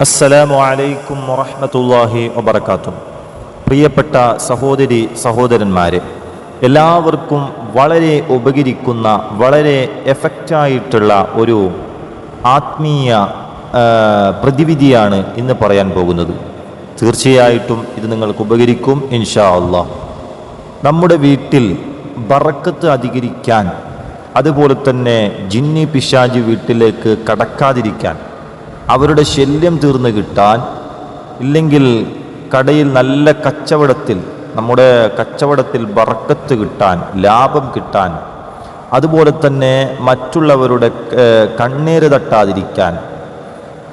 അസ്സലാമു അലൈക്കും വറഹ്മത്തുള്ളാഹി വബർക്കാത്തും പ്രിയപ്പെട്ട സഹോദരി സഹോദരന്മാരെ എല്ലാവർക്കും വളരെ ഉപകരിക്കുന്ന വളരെ എഫക്റ്റായിട്ടുള്ള ഒരു ആത്മീയ പ്രതിവിധിയാണ് ഇന്ന് പറയാൻ പോകുന്നത്. തീർച്ചയായിട്ടും ഇത് നിങ്ങൾക്ക് ഉപകരിക്കും ഇൻഷാ അള്ളാ നമ്മുടെ വീട്ടിൽ ബറക്കത്ത് അധികരിക്കാൻ അതുപോലെ തന്നെ ജിന്നി പിശാജി വീട്ടിലേക്ക് കടക്കാതിരിക്കാൻ അവരുടെ ശല്യം തീർന്നു കിട്ടാൻ ഇല്ലെങ്കിൽ കടയിൽ നല്ല കച്ചവടത്തിൽ നമ്മുടെ കച്ചവടത്തിൽ ബറക്കത്ത് കിട്ടാൻ ലാഭം കിട്ടാൻ അതുപോലെ തന്നെ മറ്റുള്ളവരുടെ കണ്ണീര് തട്ടാതിരിക്കാൻ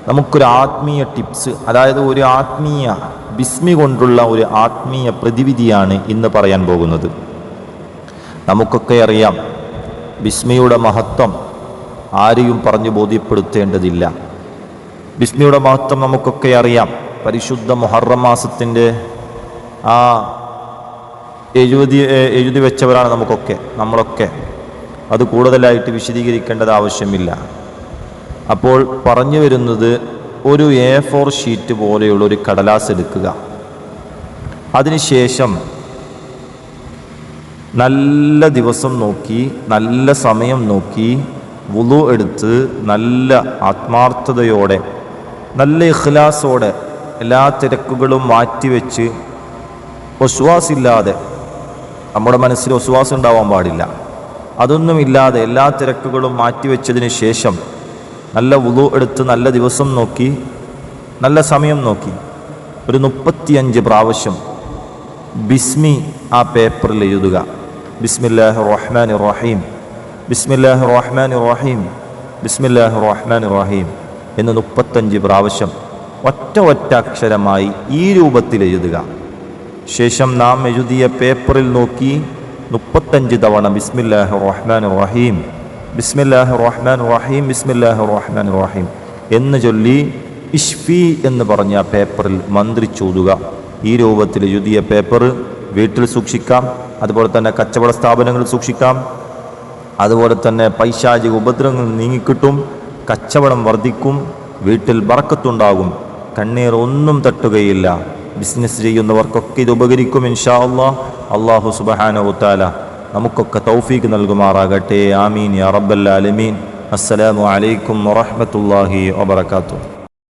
നമുക്കൊരു ആത്മീയ ടിപ്സ് അതായത് ഒരു ആത്മീയ ബിസ്മി കൊണ്ടുള്ള ഒരു ആത്മീയ പ്രതിവിധിയാണ് ഇന്ന് പറയാൻ പോകുന്നത്. നമുക്കൊക്കെ അറിയാം ബിസ്മിയുടെ മഹത്വം ആരെയും പറഞ്ഞു ബോധ്യപ്പെടുത്തേണ്ടതില്ല. ബിസ്മിയുടെ മഹത്വം നമുക്കൊക്കെ അറിയാം. പരിശുദ്ധ മുഹറം മാസത്തിന്റെ ആ എഴുതി എഴുതി വെച്ചവരാണ് നമുക്കൊക്കെ നമ്മളൊക്കെ. അത് കൂടുതലായിട്ട് വിശദീകരിക്കേണ്ടത് ആവശ്യമില്ല. അപ്പോൾ പറഞ്ഞു വരുന്നത് ഒരു എ ഫോർ ഷീറ്റ് പോലെയുള്ള ഒരു കടലാസ് എടുക്കുക. അതിനുശേഷം നല്ല ദിവസം നോക്കി നല്ല സമയം നോക്കി വുളു എടുത്ത് നല്ല ആത്മാർത്ഥതയോടെ നല്ല ഇഖ്ലാസോടെ എല്ലാ തിരക്കുകളും മാറ്റിവെച്ച് ഒസ്വാസില്ലാതെ നമ്മുടെ മനസ്സിൽ ഒസ്വാസം ഉണ്ടാവാൻ പാടില്ല. അതൊന്നുമില്ലാതെ എല്ലാ തിരക്കുകളും മാറ്റിവെച്ചതിന് ശേഷം നല്ല ഉളു എടുത്ത് നല്ല ദിവസം നോക്കി നല്ല സമയം നോക്കി. ഒരു മുപ്പത്തിയഞ്ച് പ്രാവശ്യം ബിസ്മി ആ പേപ്പറിൽ എഴുതുക. ബിസ്മില്ലാഹ് റഹ്മാൻ റഹീം ബിസ്മില്ലാഹ് റഹ്മാൻ റഹീം ബിസ്മില്ലാഹ് റഹ്മാൻ റഹീം എന്ന് മുപ്പത്തഞ്ച് പ്രാവശ്യം ഒറ്റ ഒറ്റ അക്ഷരമായി ഈ രൂപത്തിൽ എഴുതുക. ശേഷം നാം എഴുതിയ പേപ്പറിൽ നോക്കി മുപ്പത്തഞ്ച് തവണ ബിസ്മില്ലാഹി റഹ്മാൻ റഹീം ബിസ്മില്ലാഹി റഹ്മാൻ റഹീം ബിസ്മില്ലാഹി റഹ്മാൻ റഹീം എന്ന് ചൊല്ലി ഇഷ്ഫി എന്ന് പറഞ്ഞ പേപ്പറിൽ മന്ത്രിച്ചൂതുക. ഈ രൂപത്തിൽ എഴുതിയ പേപ്പർ വീട്ടിൽ സൂക്ഷിക്കാം അതുപോലെ തന്നെ കച്ചവട സ്ഥാപനങ്ങളിൽ സൂക്ഷിക്കാം അതുപോലെ തന്നെ പൈശാചിക ഉപദ്രവങ്ങൾ നീങ്ങിക്കിട്ടും കച്ചവടം വർദ്ധിക്കും വീട്ടിൽ ബറക്കത്തുണ്ടാകും. കണ്ണീർ ഒന്നും തട്ടുകയില്ല. ബിസിനസ് ചെയ്യുന്നവർക്കൊക്കെ ഇത് ഉപകരിക്കും ഇൻഷാ അള്ളാ അള്ളാഹു സുബഹാനവുത്താല നമുക്കൊക്കെ തൗഫീക്ക് നൽകുമാറാകട്ടെ. ആമീൻ യാ റബ്ബൽ ആലമീൻ. അസ്സലാമു അലൈക്കും വറഹ്മത്തുള്ളാഹി